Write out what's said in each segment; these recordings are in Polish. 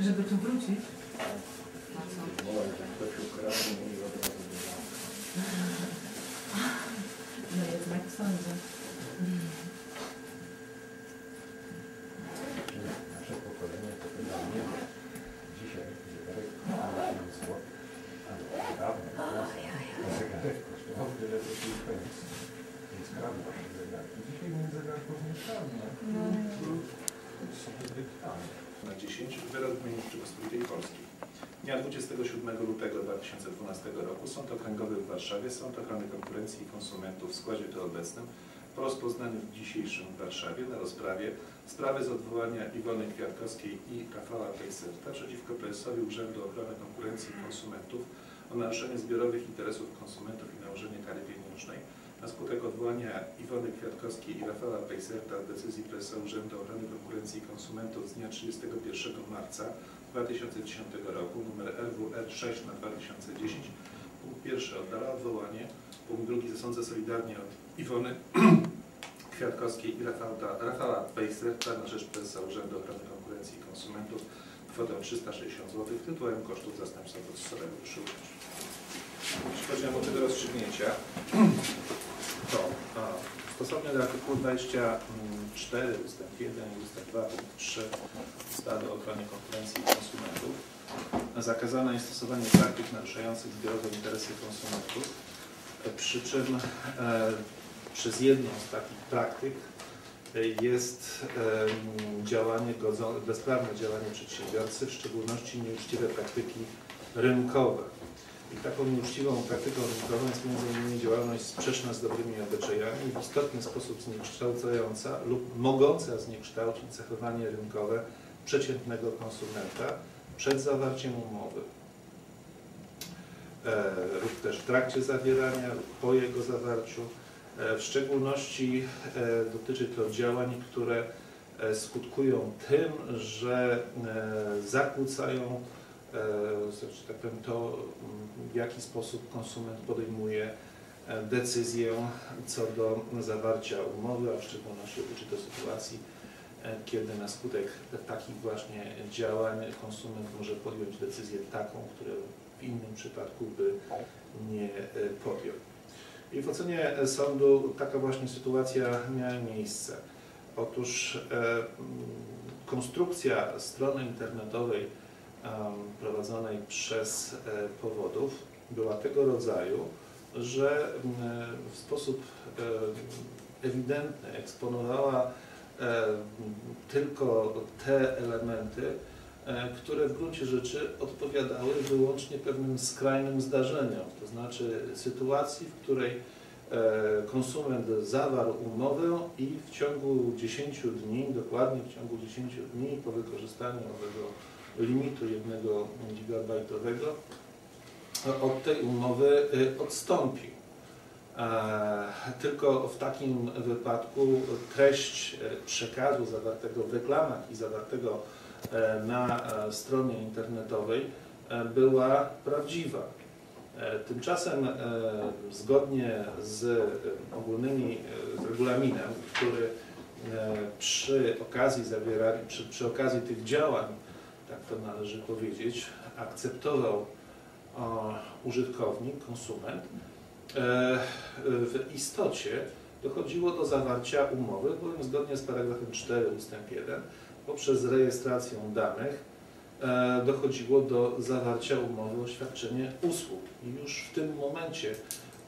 Żeby tu wrócić? Na co? Ktoś ukradnie i. No jednak w 10 wyrok gminy Rzeczypospolitej Polskiej. Dnia 27 lutego 2012 roku Sąd Okręgowy w Warszawie, Sąd Ochrony Konkurencji i Konsumentów w składzie tu obecnym po rozpoznaniu w dzisiejszym w Warszawie na rozprawie sprawy z odwołania Iwony Kwiatkowskiej i Rafała Pejserta przeciwko prezesowi Urzędu Ochrony Konkurencji i Konsumentów o naruszenie zbiorowych interesów konsumentów i nałożenie kary pieniężnej na skutek odwołania Iwony Kwiatkowskiej i Rafała Pejserta od decyzji prezesa Urzędu Ochrony Konkurencji i Konsumentów z dnia 31 marca 2010 roku nr RWR 6 na 2010 punkt pierwszy oddala odwołanie, punkt drugi zasądza solidarnie od Iwony Kwiatkowskiej i Rafała, Rafała Pejserta na rzecz prezesa Urzędu Ochrony Konkurencji i Konsumentów kwotę 360 zł tytułem kosztów zastępstwa procesowego przy użyciu. Jeśli chodzi o motywy rozstrzygnięcia, stosownie do artykułu 24 ustęp 1 i ustęp 2 punkt 3 ustawy o ochronie konkurencji i konsumentów zakazane jest stosowanie praktyk naruszających zbiorowe interesy konsumentów, e, przy czym e, przez jedną z takich praktyk e, jest em, działanie godzone, bezprawne działanie przedsiębiorcy, w szczególności nieuczciwe praktyki rynkowe. I taką nieuczciwą praktyką rynkową jest m.in. działalność sprzeczna z dobrymi obyczajami w istotny sposób zniekształcająca lub mogąca zniekształcić zachowanie rynkowe przeciętnego konsumenta przed zawarciem umowy e, lub też w trakcie zawierania lub po jego zawarciu. E, w szczególności e, dotyczy to działań, które skutkują tym, że zakłócają że tak powiem, to mm, w jaki sposób konsument podejmuje e, decyzję co do zawarcia umowy, a w szczególności dotyczy to sytuacji, e, kiedy na skutek takich właśnie działań konsument może podjąć decyzję taką, którą w innym przypadku by nie e, podjął. I w ocenie sądu taka właśnie sytuacja miała miejsce. Otóż e, mm, konstrukcja strony internetowej prowadzonej przez e, powodów była tego rodzaju, że w sposób ewidentny eksponowała tylko te elementy, które w gruncie rzeczy odpowiadały wyłącznie pewnym skrajnym zdarzeniom, to znaczy sytuacji, w której e, konsument zawarł umowę i w ciągu 10 dni, dokładnie w ciągu 10 dni po wykorzystaniu owego limitu 1 gigabajtowego od tej umowy y, odstąpił. E, Tylko w takim wypadku treść e, przekazu zawartego w reklamach i zawartego e, na e, stronie internetowej była prawdziwa. Tymczasem zgodnie z ogólnymi, z regulaminem, który przy okazji zawierania, przy, przy okazji tych działań, tak to należy powiedzieć, akceptował o, użytkownik, konsument, e, w istocie dochodziło do zawarcia umowy, bowiem zgodnie z paragrafem 4 ust. 1 poprzez rejestrację danych e, dochodziło do zawarcia umowy o świadczenie usług. I już w tym momencie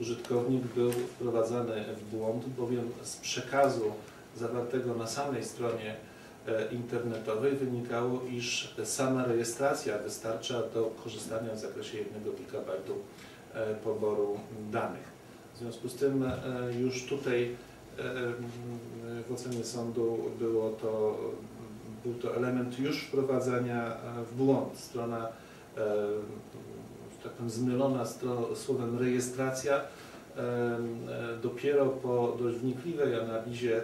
użytkownik był wprowadzany w błąd, bowiem z przekazu zawartego na samej stronie e, internetowej wynikało, iż sama rejestracja wystarcza do korzystania w zakresie 1 GB e, poboru danych. W związku z tym e, już tutaj e, w ocenie sądu było to, był to element już wprowadzania e, w błąd. Strona, e, tak powiem, zmylona słowem rejestracja e, e, dopiero po dość wnikliwej analizie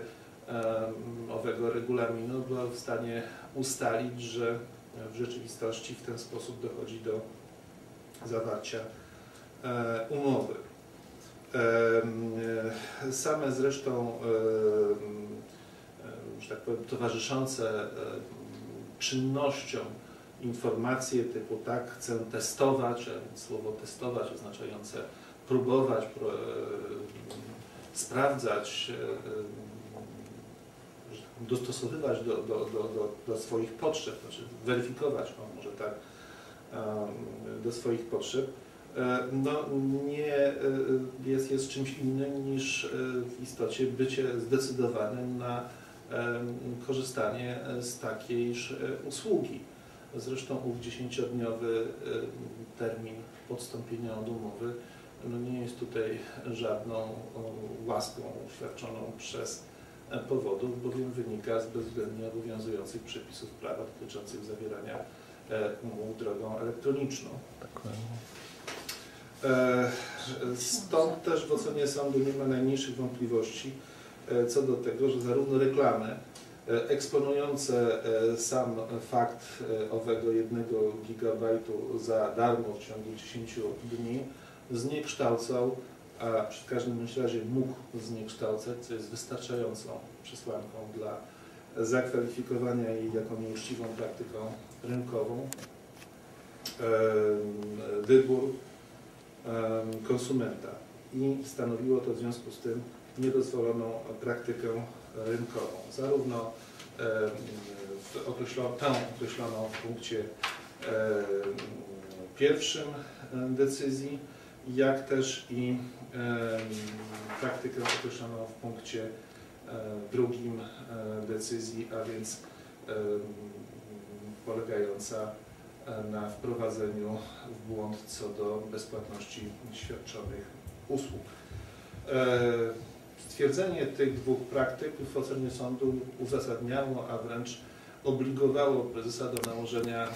owego regulaminu była w stanie ustalić, że w rzeczywistości w ten sposób dochodzi do zawarcia e, umowy. E, Same zresztą, że tak powiem, towarzyszące czynnościom informacje typu tak, chcę testować, a słowo testować oznaczające próbować, sprawdzać, dostosowywać do, do, do, do, swoich potrzeb, znaczy weryfikować, o, może tak, do swoich potrzeb, e, no nie e, jest, jest czymś innym niż e, w istocie bycie zdecydowanym na korzystanie z takiejż usługi. Zresztą ów dziesięciodniowy termin podstąpienia od umowy no nie jest tutaj żadną łaską świadczoną przez powodów, bowiem wynika z bezwzględnie obowiązujących przepisów prawa dotyczących zawierania e, umów drogą elektroniczną. E, Stąd też w ocenie sądu nie ma najmniejszych wątpliwości e, co do tego, że zarówno reklamy e, eksponujące e, sam fakt e, owego jednego gigabajtu za darmo w ciągu 10 dni zniekształcał, a przy każdym razie mógł zniekształcać, co jest wystarczającą przesłanką dla zakwalifikowania jej jako nieuczciwą praktyką rynkową, wybór konsumenta i stanowiło to w związku z tym niedozwoloną praktykę rynkową. Zarówno w określono, tę określoną w punkcie pierwszym decyzji, jak też i praktykę określoną w punkcie em, drugim em, decyzji, a więc polegająca e, na wprowadzeniu w błąd co do bezpłatności świadczonych usług. E, Stwierdzenie tych dwóch praktyk w ocenie sądu uzasadniało, a wręcz obligowało prezesa do nałożenia e,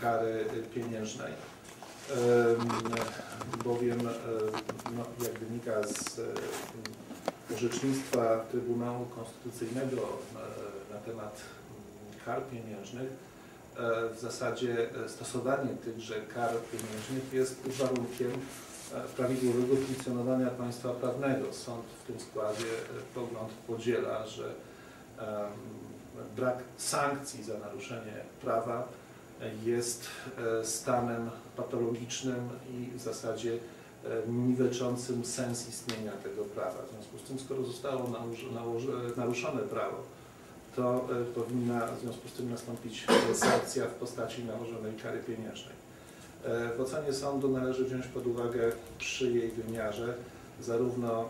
kary pieniężnej. Em, Bowiem, e, no, jak wynika z e, orzecznictwa Trybunału Konstytucyjnego e, na temat mm, kar pieniężnych, w zasadzie stosowanie tychże kar pieniężnych jest warunkiem prawidłowego funkcjonowania państwa prawnego. Sąd w tym składzie pogląd podziela, że brak sankcji za naruszenie prawa jest e, stanem patologicznym i w zasadzie e, niweczącym sens istnienia tego prawa. W związku z tym, skoro zostało naruszone prawo, to e, powinna w związku z tym nastąpić sankcja w postaci nałożonej kary pieniężnej. W ocenie sądu należy wziąć pod uwagę przy jej wymiarze zarówno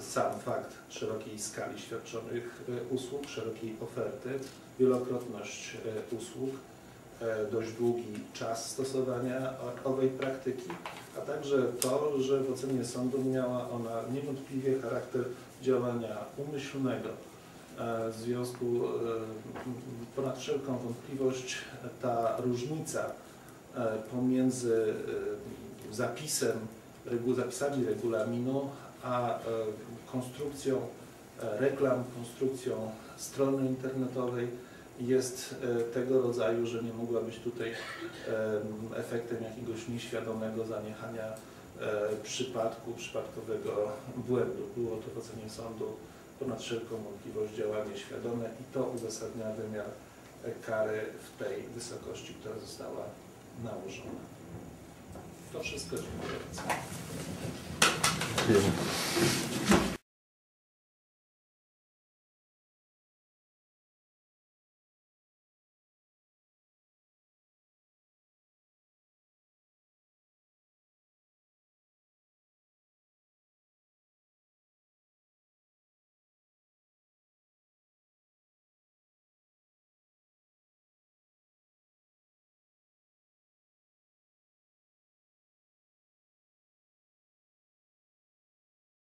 sam fakt szerokiej skali świadczonych usług, szerokiej oferty, wielokrotność usług, dość długi czas stosowania owej praktyki, a także to, że w ocenie sądu miała ona niewątpliwie charakter działania umyślnego. E, W związku e, ponad wszelką wątpliwość ta różnica e, pomiędzy e, zapisem, zapisami regulaminu, a e, konstrukcją e, reklam, konstrukcją strony internetowej jest e, tego rodzaju, że nie mogła być tutaj em, efektem jakiegoś nieświadomego zaniechania e, przypadku, przypadkowego błędu. Było to w ocenie sądu ponad wszelką wątpliwość działanie świadome i to uzasadnia wymiar e, kary w tej wysokości, która została nałożona. To wszystko. Dziękuję.